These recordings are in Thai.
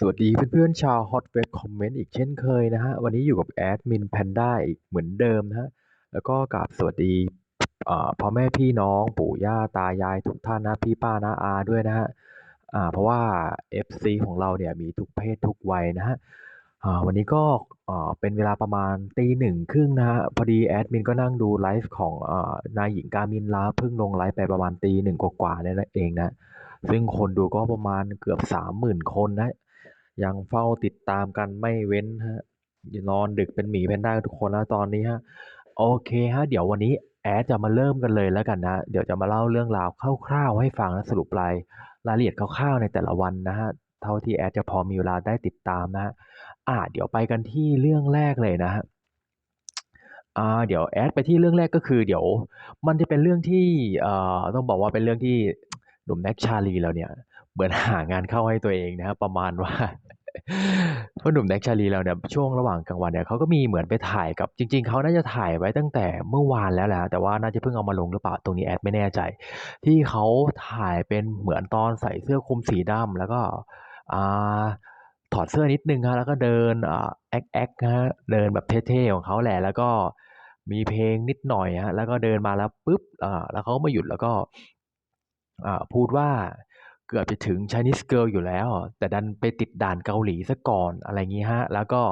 สวัสดีเพื่อนๆชาว Hot Web Comment อีกเช่นเคยนะฮะ วันนี้อยู่กับแอดมินแพนด้าอีกเหมือนเดิมนะฮะ แล้วก็กราบสวัสดีพ่อแม่พี่น้องปู่ย่าตายายทุกท่านนะพี่ป้าน้าอาด้วยนะฮะเพราะว่า FC ของเราเนี่ยมีทุกเพศทุกวัยนะฮะวันนี้ก็เป็นเวลาประมาณตีหนึ่งครึ่งนะฮะ พอดีแอดมินก็นั่งดูไลฟ์ของอนายหญิงกามินลาเพิ่งลงไลฟ์ไปประมาณตีหนึ่งกว่าๆเนี่ยนเองนะ ซึ่งคนดูก็ประมาณเกือบสามหมื่นคนนะ ยังเฝ้าติดตามกันไม่เว้นฮะอย่านอนดึกเป็นหมีแพนด้าทุกคนแล้วตอนนี้ฮะโอเคฮะเดี๋ยววันนี้แอดจะมาเริ่มกันเลยแล้วกันนะ เดี๋ยวจะมาเล่าเรื่องราวคร่าวๆให้ฟังนะสรุปรายรายละเอียดคร่าวๆในแต่ละวันนะฮะเท่าที่แอดจะพอมีเวลาได้ติดตามนะฮะอ่าเดี๋ยวไปกันที่เรื่องแรกเลยนะฮะอ่าเดี๋ยวแอดไปที่เรื่องแรกก็คือ เดี๋ยว มันจะเป็นเรื่องที่เอ่อต้องบอกว่าเป็นเรื่องที่หนุ่มแน็กชาลีเราเนี่ย เหมือนหางานเข้าให้ตัวเองนะครับประมาณว่าพราหนุ่มแน็กชาลีเราเนี่ยช่วงระหว่างกลางวันเนี่ยเขาก็มีเหมือนไปถ่ายกับจริง ๆเขาน่าจะถ่ายไว้ตั้งแต่เมื่อวานแล้วแหละแต่ว่าน่าจะเพิ่งเอามาลงหรือเปล่าตรงนี้แอดไม่แน่ใจ ที่เขาถ่ายเป็นเหมือนตอนใส่เสื้อคลุมสีดำแล้วก็อ่าถอดเสื้อนิดนึงฮะแล้วก็เดินอ่าแอ๊กแอ๊กฮะเดินแบบเท่ๆของเขาแหละแล้วก็มีเพลงนิดหน่อยฮะแล้วก็เดินมาแล้วปุ๊บอ่าแล้วเขามาหยุดแล้วก็อ่าพูดว่า เกือบจะถึง Chinese Girl อยู่แล้ว แต่ดันไปติดด่านเกาหลีซะก่อนอะไรงี้ฮะ แล้วก็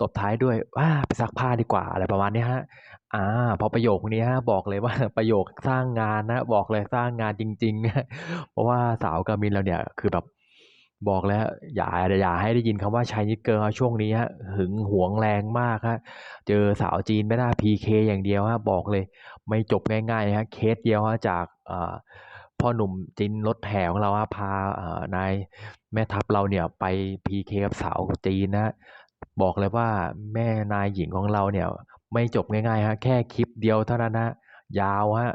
ตบท้ายด้วยว่าไปซักผ้าดีกว่าอะไรประมาณนี้ฮะ อ่า พอประโยคนี้ฮะบอกเลยว่าประโยคสร้างงานนะ บอกเลยสร้างงานจริงๆ เพราะว่าสาวกามินเราเนี่ยคือแบบบอกแล้วอย่าอย่าให้ได้ยินคำว่า Chinese Girl ช่วงนี้ฮะหึงหวงแรงมากฮะเจอสาวจีนไม่ได้ PK อย่างเดียวฮะบอกเลย ไม่จบง่ายๆฮะเคสเดียวฮะจากอ่า พ่อหนุ่มจินรถแห่ของเราอะพาเอ่อนายแม่ทัพเราเนี่ยไปพีเคกับสาวจีนนะบอกเลยว่าแม่นายหญิงของเราเนี่ยไม่จบง่ายๆฮะแค่คลิปเดียวเท่านั้นนะยาวฮะ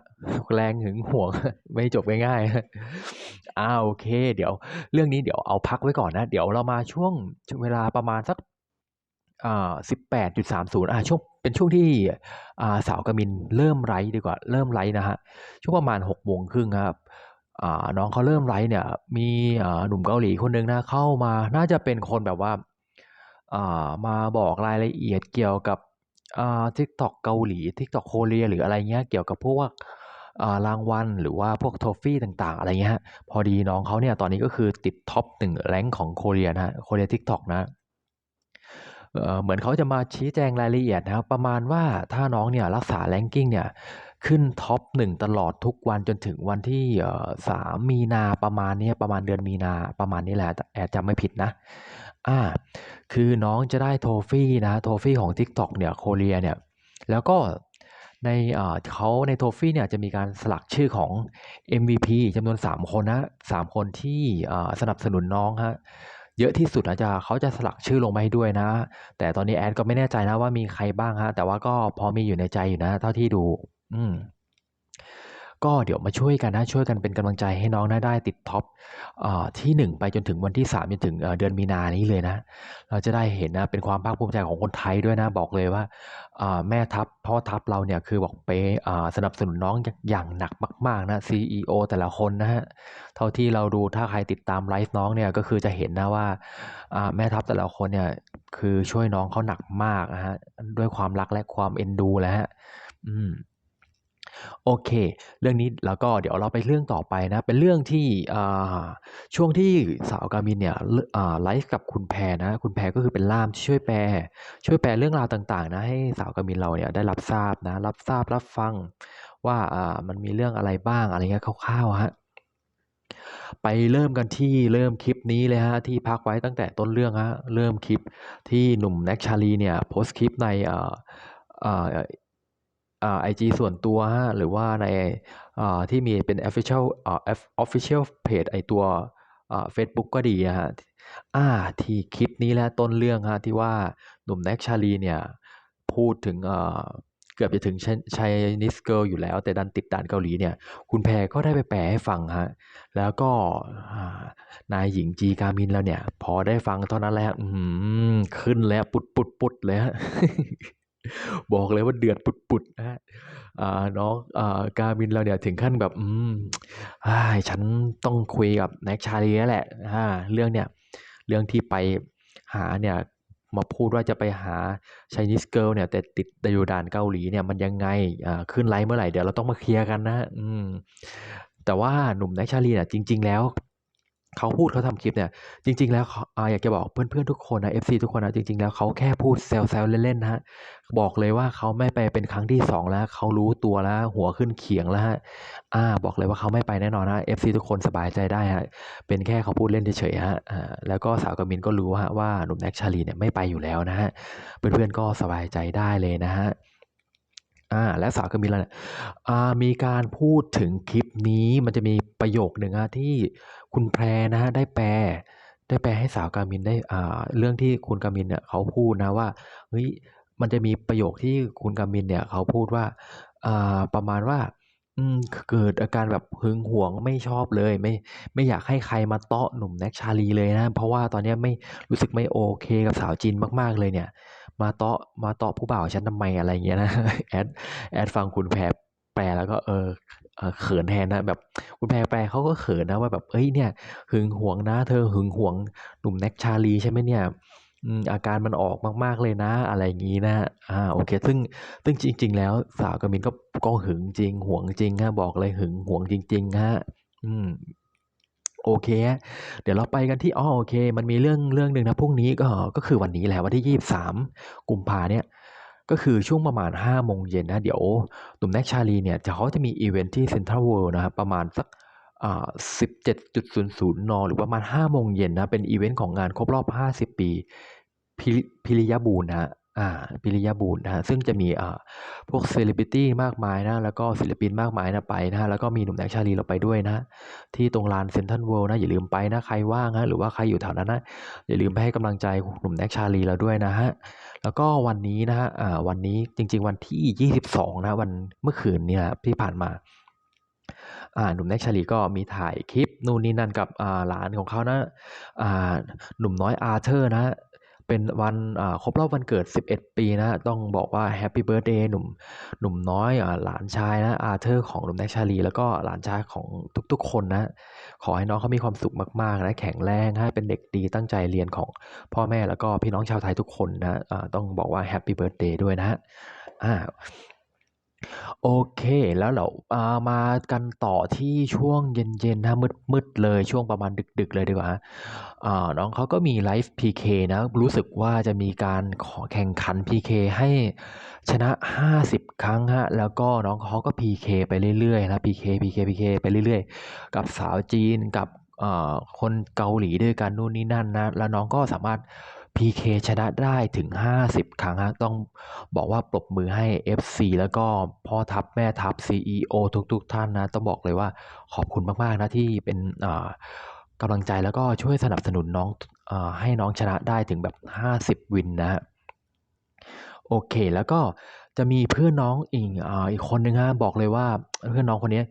แรงหึงหวง ไม่จบง่ายๆอ้าโอเค เดี๋ยว เรื่องนี้เดี๋ยวเอาพักไว้ก่อนนะ เดี๋ยวเรามาช่วงเวลาประมาณสัก สิบแปดจุดสามศูนย์อ่าช่วงเป็นช่วงที่อ่าสาวกมินเริ่มไลฟ์ดีกว่าเริ่มไลฟ์นะฮะช่วงประมาณหกโมงครึ่งครับอ่าน้องเขาเริ่มไลฟ์เนี่ยมีอ่าหนุ่มเกาหลีคนหนึ่งนะเข้ามาน่าจะเป็นคนแบบว่าอ่ามาบอกรายละเอียดเกี่ยวกับอ่า TikTok เกาหลี TikTok โคเรียหรืออะไรเงี้ยเกี่ยวกับพวกอ่ารางวัลหรือว่าพวกโทฟี่ต่างๆ อะไรเงี้ยพอดีน้องเขาเนี่ยตอนนี้ก็คือติดท็อปหนึ่งแรงของโคเรียนะฮะโคเรีย TikTok นะ เอ่อ เหมือนเขาจะมาชี้แจงรายละเอียดนะครับ ประมาณว่า ถ้าน้องเนี่ยรักษาแรงกิ้งเนี่ย ขึ้นท็อปหนึ่งตลอดทุกวันจนถึงวันที่ เอ่อสามมีนา ประมาณเนี้ย ประมาณเดือนมีนา ประมาณนี้แหละ แอดจำไม่ผิดนะอ่าคือน้องจะได้โทฟี่นะโทฟี่ของ TikTok เนี่ยโคเรียเนี่ย แล้วก็ใน อ่า เขา ในโทฟี่เนี่ย จะมีการสลักชื่อของ MVP จำนวน 3 คนนะสามคนที่ อ่า สนับสนุนน้องฮะ เยอะที่สุดอาจจะเขาจะสลักชื่อลงมาให้ด้วยนะ แต่ตอนนี้แอดก็ไม่แน่ใจนะว่ามีใครบ้างฮะแต่ว่าก็พอมีอยู่ในใจอยู่นะ เท่าที่ดู อืม ก็เดี๋ยวมาช่วยกันนะช่วยกันเป็นกำลังใจให้น้องนะได้ติดท็อปอที่หนึ่งไปจนถึงวันที่สามจนถึงเดือนมีนานี้เลยนะ เราจะได้เห็นนะเป็นความภาคภูมิใจของคนไทยด้วยนะบอกเลยว่าแม่ทัพพ่อทัพเราเนี่ยคือบอกไปสนับสนุนน้องอย่างหนักมากๆนะ CEO แต่ละคนนะฮะเท่าที่เราดูถ้าใครติดตามไลฟ์น้องเนี่ยก็คือจะเห็นนะว่าแม่ทัพแต่ละคนเนี่ยคือช่วยน้องเขาหนักมากนะฮะด้วยความรักและความเอ็นดูแล้วฮะอืม โอเค เรื่องนี้แล้วก็เดี๋ยวเราไปเรื่องต่อไปนะ เป็นเรื่องที่ช่วงที่สาวกามินเนี่ยเล่าไลฟ์กับคุณแพรนะ คุณแพรก็คือเป็นล่ามที่ช่วยแปล ช่วยแปลเรื่องราวต่างๆ นะให้สาวกามินเราเนี่ยได้รับทราบนะ รับทราบรับฟังว่ามันมีเรื่องอะไรบ้างอะไรเงี้ยคร่าวๆฮะไปเริ่มกันที่เริ่มคลิปนี้เลยฮะที่พักไว้ตั้งแต่ต้นเรื่องฮะเริ่มคลิปที่หนุ่มแน็กชาลีเนี่ยโพสต์คลิปในเอ่อเอ่ออ่า ไอจีส่วนตัวฮะหรือว่าในอ่าที่มีเป็น official อ่า official page ไอตัวอ่า Facebook ก็ดีนะฮะอ่าที่คลิปนี้แหละต้นเรื่องฮะที่ว่าหนุ่มแน็กชาลีเนี่ยพูดถึงเอ่อเกือบจะถึงชัยนิสเกิลอยู่แล้ว แต่ดันติดด่านเกาหลีเนี่ย คุณแพรก็ได้ไปแปลให้ฟังฮะแล้วก็นายหญิงจีกามินแล้วเนี่ย พอได้ฟังเท่านั้นแหละอื้อฮือขึ้นแล้วปุดปุดปุดเลยฮะ บอกเลยว่าเดือดปุดปุดนะฮะอ่าน้องอ่ากามินเราเนี่ยถึงขั้นแบบ อืมอ้ฉันต้องคุยกับแน็กชาลีแล้วแหละเรื่องเนี่ย เรื่องที่ไปหาเนี่ย มาพูดว่าจะไปหา Chinese girl เนี่ย แต่ติดต่อยู่ด่านเกาหลีเนี่ยมันยังไงอ่าขึ้นไลฟ์เมื่อไหร่เดี๋ยวเราต้องมาเคลียร์กันนะอืมแต่ว่าหนุ่มแน็กชาลีเนี่ยจริง ๆ แล้ว เขาพูดเขาทำคลิปเนี่ยจริง ๆ แล้วอาอยากจะบอกเพื่อนๆทุกคนนะ FC ทุกคนนะจริง ๆ แล้วเขาแค่พูดแซวๆเล่นๆนะฮะบอกเลยว่าเขาไม่ไปเป็นครั้งที่สองแล้วเขารู้ตัวแล้วหัวขึ้นเขียงแล้วฮะอ่าบอกเลยว่าเขาไม่ไปแน่นอนนะ FC ทุกคนสบายใจได้ฮะเป็นแค่เขาพูดเล่นเฉยๆฮะอ่าแล้วก็สาวกมินก็รู้ฮะว่าหนุ่มแน็กชาลีเนี่ยไม่ไปอยู่แล้วนะฮะเพื่อนๆก็สบายใจได้เลยนะฮะ อ่าและสาวกมินแล้วเนี่ยอ่ามีการพูดถึงคลิปนี้มันจะมีประโยคหนึ่งฮะที่คุณแพรนะฮะได้แปล ได้แปลให้สาวกามินได้อ่าเรื่องที่คุณกามินเนี่ยเขาพูดนะว่าเฮ้ยมันจะมีประโยคที่คุณกามินเนี่ยเขาพูดว่าอ่าประมาณว่าอืมเกิดอาการแบบหึงหวงไม่ชอบเลย ไม่ไม่อยากให้ใครมาเตาะหนุ่มแน็กชาลีเลยนะ เพราะว่าตอนนี้ไม่รู้สึกไม่โอเคกับสาวจีนมาก ๆเลยเนี่ย มาเตาะมาเตาะผู้บ่าวฉันทำไมอะไรเงี้ยนะแอดแอดฟังคุณแพรแปลแล้วก็เออเขินแทนนะแบบคุณแพรแปลเขาก็เขินนะว่าแบบเอ้ยเนี่ยหึงหวงนะ เธอหึงหวงหนุ่มแน็กชาลีใช่ไหมเนี่ยอาการมันออกมาก ๆ เลยนะ อะไรอย่างงี้นะอ่าโอเค ซึ่งซึ่งจริง ๆ แล้วสาวกมินก็ก็หึงจริง หวงจริงฮะบอกเลยหึงหวงจริง ๆ ฮะ อืม โอเค เดี๋ยวเราไปกันที่อ๋อโอเค มันมีเรื่องเรื่องหนึ่งนะพรุ่งนี้ก็ก็คือวันนี้แหละวันที่ 23 กุมภาเนี่ยก็คือช่วงประมาณ5โมงเย็นนะ เดี๋ยวหนุ่มแน็กชาลีเนี่ยจะเขาจะมีอีเวนท์ที่เซ็นทรัลเวิลด์นะครับประมาณสักอ่า17.00นหรือประมาณ5โมงเย็นนะ เป็นอีเวนต์ของงานครบรอบ 50 ปีพิพิริยบูรณ์นะ ฮะอ่าพิริยบูรนะฮะซึ่งจะมีพวกเซเลบริตี้มากมายนะแล้วก็ศิลปินมากมายนะไปนะฮะแล้วก็มีหนุ่มแน็กชาลีเราไปด้วยนะ ที่ตรงลานเซ็นทรัลเวิลด์นะอย่าลืมไปนะใครว่างฮะหรือว่าใครอยู่แถวนั้นนะอย่าลืมไปให้กำลังใจหนุ่มแน็กชาลีเราด้วยนะฮะแล้วก็วันนี้นะฮะวันนี้จริง ๆ วันที่ 22 นะวันเมื่อคืนเนี่ยที่ผ่านมาหนุ่มแน็กชาลีก็มีถ่ายคลิปนู่นนี่นั่นกับหลานของเขานะหนุ่มน้อยอาร์เธอร์นะ เป็นวันอ่าครบรอบวันเกิด 11 ปีนะ ต้องบอกว่าแฮปปี้เบิร์ดเดย์หนุ่มหนุ่มน้อยอ่าหลานชายนะอาร์เธอร์ของหนุ่มแน็กชาลี แล้วก็หลานชายของทุกๆ คนนะ ขอให้น้องเขามีความสุขมากๆนะแข็งแรงให้เป็นเด็กดีตั้งใจเรียนของพ่อแม่แล้วก็พี่น้องชาวไทยทุกคนนะอ่าต้องบอกว่าแฮปปี้เบิร์ดเดย์ด้วยนะอ่า โอเค แล้วเราอ่ามากันต่อที่ช่วงเย็นๆนะมืดๆเลยช่วงประมาณดึก ๆ เลยดีกว่าอ่าน้องเขาก็มีไลฟ์ PK นะ รู้สึกว่าจะมีการขอแข่งขัน PK ให้ชนะ 50 ครั้งฮะ แล้วก็น้องเขาก็ PK ไปเรื่อยๆนะ PK PK PK ไปเรื่อยๆ กับสาวจีนกับคนเกาหลีด้วยกันนู่นนี่นั่นนะ แล้วน้องก็สามารถ PK ชนะได้ถึง 50 ครั้งฮะต้องบอกว่าปรบมือให้ FC แล้วก็พ่อทัพแม่ทัพ CEO ทุกๆท่านนะ ต้องบอกเลยว่าขอบคุณมากๆนะที่เป็นอ่ากำลังใจแล้วก็ช่วยสนับสนุนน้องอาให้น้องชนะได้ถึงแบบ 50 วินนะฮะโอเคแล้วก็จะมีเพื่อนน้องอีกอ่าอีกคนหนึ่งฮะบอกเลยว่าเพื่อนน้องคนนี้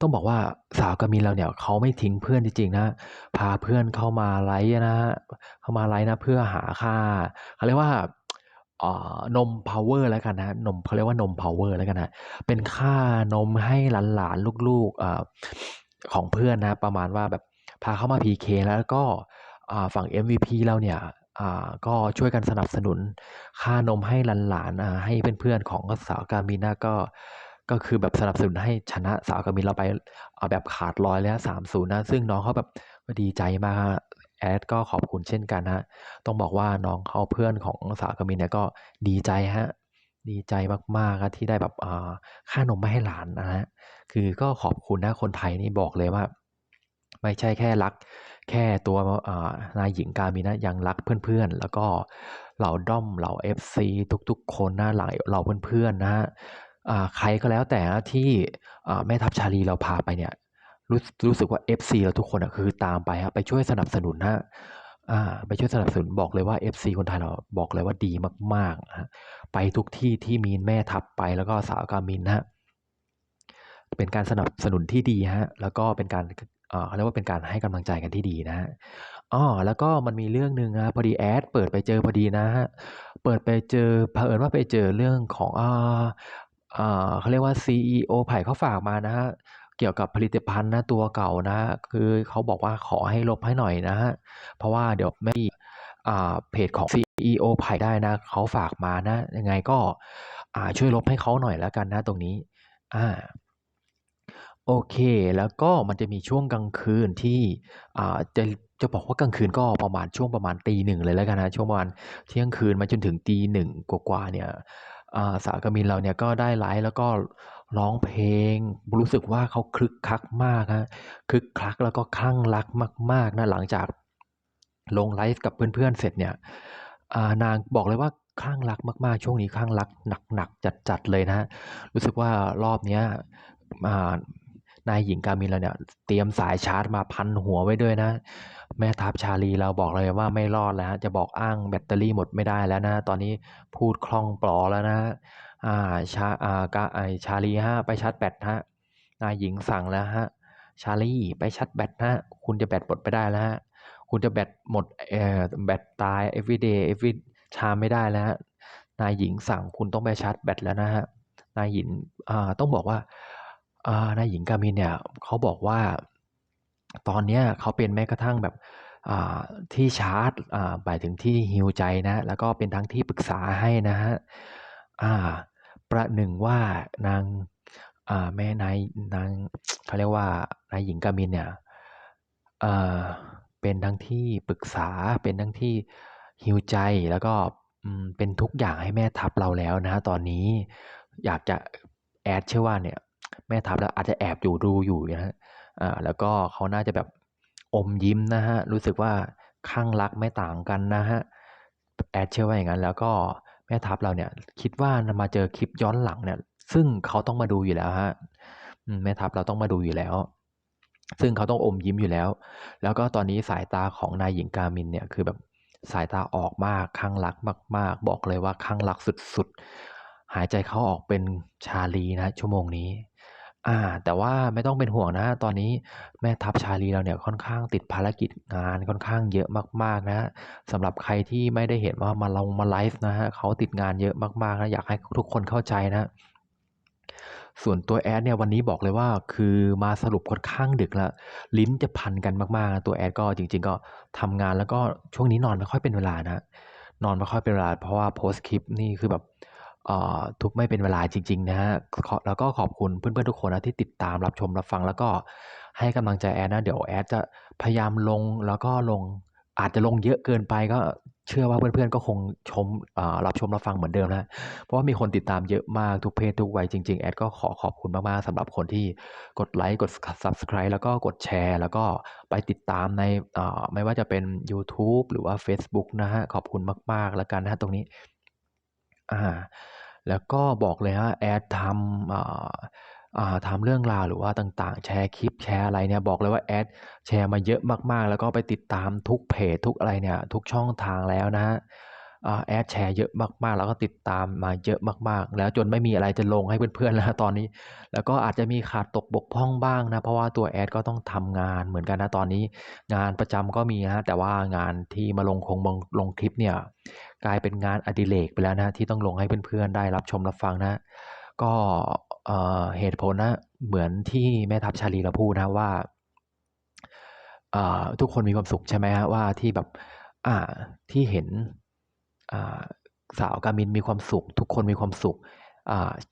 ต้องบอกว่าสาวกามินเราเนี่ยเขาไม่ทิ้งเพื่อนจริงๆนะ พาเพื่อนเข้ามาไลฟ์นะฮะเข้ามาไลฟ์นะเพื่อหาค่าเขาเรียกว่าอ่านมพาวเวอร์แล้วกันนะนมเขาเรียกว่านมพาวเวอร์แล้วกันนะเป็นค่านมให้หลานๆลูกๆอของเพื่อนนะ ประมาณว่าแบบพาเข้ามา PK แล้วก็อ่าฝั่ง MVP เราเนี่ยก็ช่วยกันสนับสนุนค่านมให้หลานๆให้เพื่อนๆของสาวกามินนะก็ ก็คือแบบสนับสนุนให้ชนะสาวกามินเราไปเอาแบบขาดลอยเลยนะ3-0นย์นะซึ่งน้องเขาแบบดีใจมากแอดก็ขอบคุณเช่นกันฮะต้องบอกว่าน้องเขาเพื่อนของสาวกามินเนี่ยก็ดีใจฮะดีใจมากๆครับที่ได้แบบอ่าค่านมมาให้หลานนะฮะคือก็ขอบคุณนะคนไทยนี่บอกเลยว่า ไม่ใช่แค่รัก แค่ตัวนายหญิงกามินนะยังรักเพื่อนๆ แล้วก็เหล่าด้อมเหล่า FC ทุกๆ คนนะเหล่าเหล่าเพื่อนๆนะฮะ ใครก็แล้วแต่ที่แม่ทัพชาลีเราพาไปเนี่ยรู้รู้สึกว่า FC เราทุกคนอะคือตามไปครับไปช่วยสนับสนุนฮะไปช่วยสนับสนุนบอกเลยว่า FC คนไทยเราบอกเลยว่าดีมากๆฮะไปทุกที่ที่มีแม่ทัพไปแล้วก็สาวกามินนะฮะเป็นการสนับสนุนที่ดีฮะแล้วก็เป็นการเขาเรียกว่าเป็นการให้กำลังใจกันที่ดีนะฮะอ้อแล้วก็มันมีเรื่องหนึ่งนะพอดีแอดเปิดไปเจอพอดีนะฮะเปิดไปเจอเผอิญว่าไปเจอเรื่องของอ่า เขาเรียกว่า CEO ไผ่เขาฝากมานะฮะเกี่ยวกับผลิตภัณฑ์นะตัวเก่านะ คือเขาบอกว่าขอให้ลบให้หน่อยนะฮะเพราะว่าเดี๋ยวไม่อ่าเพจของ CEO ไผ่ได้นะเขาฝากมานะ ยังไงก็อ่าช่วยลบให้เขาหน่อยแล้วกันนะตรงนี้อ่าโอเค แล้วก็มันจะมีช่วงกลางคืนที่อ่าจะจะบอกว่ากลางคืนก็ประมาณช่วงประมาณตีหนึ่งเลยแล้วกันนะช่วงประมาณเที่ยงคืนมาจนถึงตีหนึ่งกว่าๆเนี่ย สาวกมินเราเนี่ยก็ได้ไลฟ์แล้วก็ร้องเพลง รู้สึกว่าเขาคลึกคลักมากฮะคึกคลักแล้วก็คลั่งรักมาก ๆนะหลังจากลงไลฟ์กับเพื่อนๆเสร็จเนี่ยอานางบอกเลยว่าคลั่งรักมากๆ ช่วงนี้คลั่งรักหนักๆจัดๆเลยนะฮะรู้สึกว่ารอบเนี้ยอานายหญิงกามินเราเนี่ยเตรียมสายชาร์จมาพันหัวไว้ด้วยนะ แม่ทัพชาลีเราบอกเลยว่าไม่รอดแล้วฮะจะบอกอ้างแบตเตอรี่หมดไม่ได้แล้วนะ ตอนนี้พูดคล่องปลอแล้วนะอ่าชาอ่ากาไอชาลีฮะไปชาร์จแบตฮะนายหญิงสั่งแล้วฮะชาลีไปชาร์จแบตฮะคุณจะแบตหมดไปได้แล้วฮะคุณจะแบตหมดเอ่อแบตตาย every day every ชาไม่ได้แล้วฮะนายหญิงสั่งคุณต้องไปชาร์จแบตแล้วนะฮะนายหญิงอ่าต้องบอกว่าอ่านายหญิงกามินเนี่ยเขาบอกว่า ตอนนี้เขาเป็นแม้กระทั่งแบบที่ชาร์จอ่าหมายถึงที่ฮีลใจนะ แล้วก็เป็นทั้งที่ปรึกษาให้นะฮะประหนึ่งว่านางาแม่นายนางเขาเรียกว่านายหญิงกามินเนี่ยเป็นทั้งที่ปรึกษาเป็นทั้งที่ฮิวใจแล้วก็เป็นทุกอย่างให้แม่ทัพเราแล้วนะ ตอนนี้อยากจะแอดเชื่อว่าเนี่ยแม่ทัพแล้วอาจจะแอบอยู่ดูอยู่นะฮะ อ่าแล้วก็เขาน่าจะแบบอมยิ้มนะฮะรู้สึกว่าข้างรักไม่ต่างกันนะฮะแอดเชื่อว่าอย่างนั้นแล้วก็แม่ทัพเราเนี่ยคิดว่ามาเจอคลิปย้อนหลังเนี่ยซึ่งเขาต้องมาดูอยู่แล้วฮะแม่ทัพเราต้องมาดูอยู่แล้ว ซึ่งเขาต้องอมยิ้มอยู่แล้ว แล้วก็ตอนนี้สายตาของนายหญิงกามินเนี่ยคือแบบสายตาออกมากข้างรักมาก ๆ บอกเลยว่าข้างรักสุดๆหายใจเข้าออกเป็นชาลีนะชั่วโมงนี้ อ่า แต่ว่าไม่ต้องเป็นห่วงนะ ตอนนี้แม่ทัพชาลีเราเนี่ยค่อนข้างติดภารกิจงานค่อนข้างเยอะมากๆนะสำหรับใครที่ไม่ได้เห็นว่ามาลงมาไลฟ์นะฮะเขาติดงานเยอะมากๆนะอยากให้ทุกคนเข้าใจนะ ส่วนตัวแอดเนี่ยวันนี้บอกเลยว่าคือมาสรุปค่อนข้างดึกแล้วลิ้นจะพันกันมากๆนะตัวแอดก็จริง ๆ ก็ทำงานแล้วก็ช่วงนี้นอนไม่ค่อยเป็นเวลานะนอนไม่ค่อยเป็นเวลาเพราะว่าโพสต์คลิปนี่คือแบบ ทุกไม่เป็นเวลาจริง ๆ นะฮะแล้วก็ขอบคุณเพื่อนๆทุกคนนะที่ติดตามรับชมรับฟัง แล้วก็ให้กำลังใจแอดนะเดี๋ยวแอดจะพยายามลงแล้วก็ลงอาจจะลงเยอะเกินไปก็เชื่อว่าเพื่อนๆก็คงชมรับชมรับฟังเหมือนเดิมนะเพราะว่ามีคนติดตามเยอะมากทุกเพศทุกวัยจริงๆ แอดก็ขอขอบคุณมากๆสำหรับคนที่กดไลค์กด Subscribe แล้วก็กดแชร์ แล้วก็ไปติดตามในไม่ว่าจะเป็น YouTube หรือว่า Facebook นะฮะขอบคุณมากๆแล้วกันนะฮะตรงนี้ อ่า แล้วก็บอกเลยฮะแอดทำอ่าอ่าทำเรื่องราวหรือว่าต่างๆ แชร์คลิปแชร์อะไรเนี่ยบอกเลยว่าแอดแชร์มาเยอะมากๆ แล้วก็ไปติดตามทุกเพจทุกอะไรเนี่ยทุกช่องทางแล้วนะฮะ แอดแชร์เยอะมากๆ แล้วก็ติดตามมาเยอะมากๆ แล้วจนไม่มีอะไรจะลงให้เพื่อนๆแล้วตอนนี้ แล้วก็อาจจะมีขาดตกบกพร่องบ้างนะ เพราะว่าตัวแอดก็ต้องทำงานเหมือนกันนะตอนนี้ งานประจำก็มีนะแต่ว่างานที่มาลงคงลงคลิปเนี่ยกลายเป็นงานอดิเรกไปแล้วนะที่ต้องลงให้เพื่อนๆได้รับชมรับฟังนะ ก็เเหตุผลนะเหมือนที่แม่ทัพชาลีเราพูดนะว่าทุกคนมีความสุขใช่ไหมฮะว่าที่แบบอ่าที่เห็น สาวกามินมีความสุข ทุกคนมีความสุข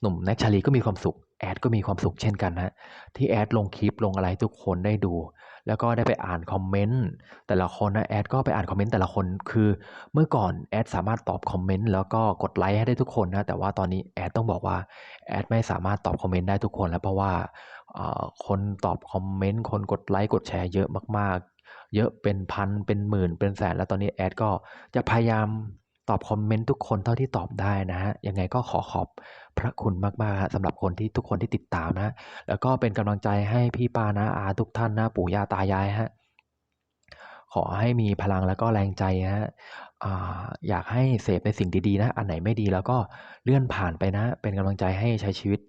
หนุ่มแน็กชาลีก็มีความสุขแอดก็มีความสุขเช่นกันนะที่แอดลงคลิปลงอะไรทุกคนได้ดู แล้วก็ได้ไปอ่านคอมเมนต์แต่ละคนนะแอดก็ไปอ่านคอมเมนต์แต่ละคนคือเมื่อก่อนแอดสามารถตอบคอมเมนต์แล้วก็กดไลค์ให้ได้ทุกคนนะแต่ว่าตอนนี้แอดต้องบอกว่าแอดไม่สามารถตอบคอมเมนต์ได้ทุกคนแล้วเพราะว่าคนตอบคอมเมนต์คนกดไลค์กดแชร์เยอะมากๆ เยอะเป็นพันเป็นหมื่นเป็นแสน แล้วตอนนี้แอดก็จะพยายาม ตอบคอมเมนต์ทุกคนเท่าที่ตอบได้นะฮะยังไงก็ขอขอบพระคุณมากๆสำหรับคนที่ทุกคนที่ติดตามนะ แล้วก็เป็นกำลังใจให้พี่ป้านะอาทุกท่านนะปู่ย่าตายายฮะขอให้มีพลังแล้วก็แรงใจฮะอยากให้เสพในสิ่งดีๆนะ อันไหนไม่ดีแล้วก็เลื่อนผ่านไปนะ เป็นกำลังใจให้ใช้ชีวิต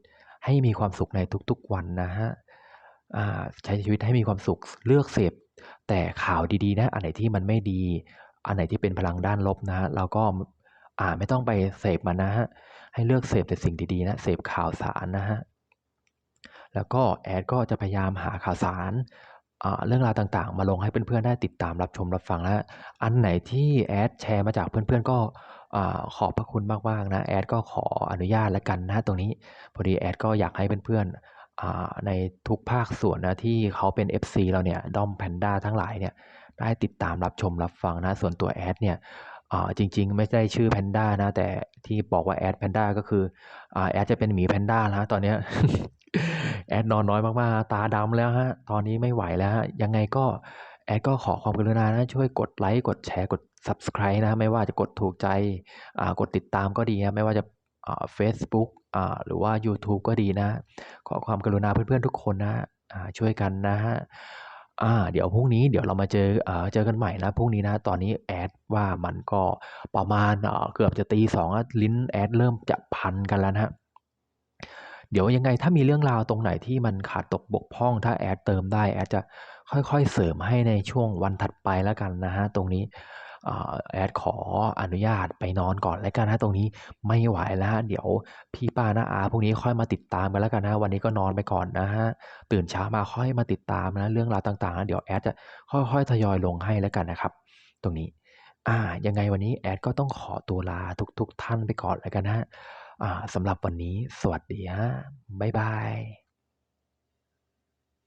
ให้มีความสุขในทุกๆวันนะฮะใช้ชีวิตให้มีความสุขเลือกเสพแต่ข่าวดีๆนะ อันไหนที่มันไม่ดี อันไหนที่เป็นพลังด้านลบนะเราก็อ่าไม่ต้องไปเสพมันนะฮะให้เลือกเสพแต่สิ่งดีๆนะเสพข่าวสารนะฮะแล้วก็แอดก็จะพยายามหาข่าวสารเรื่องราวต่างๆ มาลงให้เพื่อนๆได้ติดตามรับชมรับฟังและอันไหนที่แอดแชร์มาจากเพื่อนๆก็ขอบพระคุณมากๆนะแอดก็ขออนุญาตแล้วกันนะตรงนี้พอดีแอดก็อยากให้เพื่อนๆในทุกภาคส่วนนะที่เขาเป็น FC เราเนี่ยด้อมแพนด้าทั้งหลายเนี่ย ได้ติดตามรับชมรับฟังนะส่วนตัวแอดเนี่ยจริง ๆ ไม่ได้ชื่อแพนด้านะ แต่ที่บอกว่าแอดแพนด้าก็คือแอดจะเป็นหมีแพนด้าแล้วตอนนี้แอดนอนน้อยมากๆ ตาดำแล้วฮะ ตอนนี้ไม่ไหวแล้วฮะ ยังไงก็แอดก็ขอความกรุณานะ ช่วยกดไลค์ กดแชร์ กด Subscribe นะ ไม่ว่าจะกดถูกใจ กดติดตามก็ดีนะ ไม่ว่าจะอ่าเฟซบุ๊กหรือว่ายูทูบก็ดีนะ ขอความกรุณาเพื่อนๆทุกคนนะช่วยกันนะฮะ อ่า เดี๋ยวพรุ่งนี้เดี๋ยวเรามาเจอเอ่อเจอกันใหม่นะพรุ่งนี้นะ ตอนนี้แอดว่ามันก็ประมาณเอ่อเกือบจะตีสองแล้วลิ้นแอดเริ่มจะพันกันแล้วนะฮะเดี๋ยวยังไงถ้ามีเรื่องราวตรงไหนที่มันขาดตกบกพร่อง ถ้าแอดเติมได้แอดจะค่อยๆเสริมให้ในช่วงวันถัดไปแล้วกันนะฮะตรงนี้ แอดขออนุญาตไปนอนก่อนแล้วกันนะตรงนี้ไม่ไหวแล้ว เดี๋ยวพี่ป้าน้าอาพวกนี้ค่อยมาติดตามกันแล้วกันนะวันนี้ก็นอนไปก่อนนะฮะตื่นเช้ามาค่อยมาติดตามนะเรื่องราวต่างๆ เดี๋ยวแอดจะค่อยๆทยอยลงให้แล้วกันนะครับ ตรงนี้อ่ายังไงวันนี้แอดก็ต้องขอตัวลาทุกๆท่านไปก่อนแล้วกันนะฮะอ่าสำหรับวันนี้สวัสดีฮะบ๊ายบาย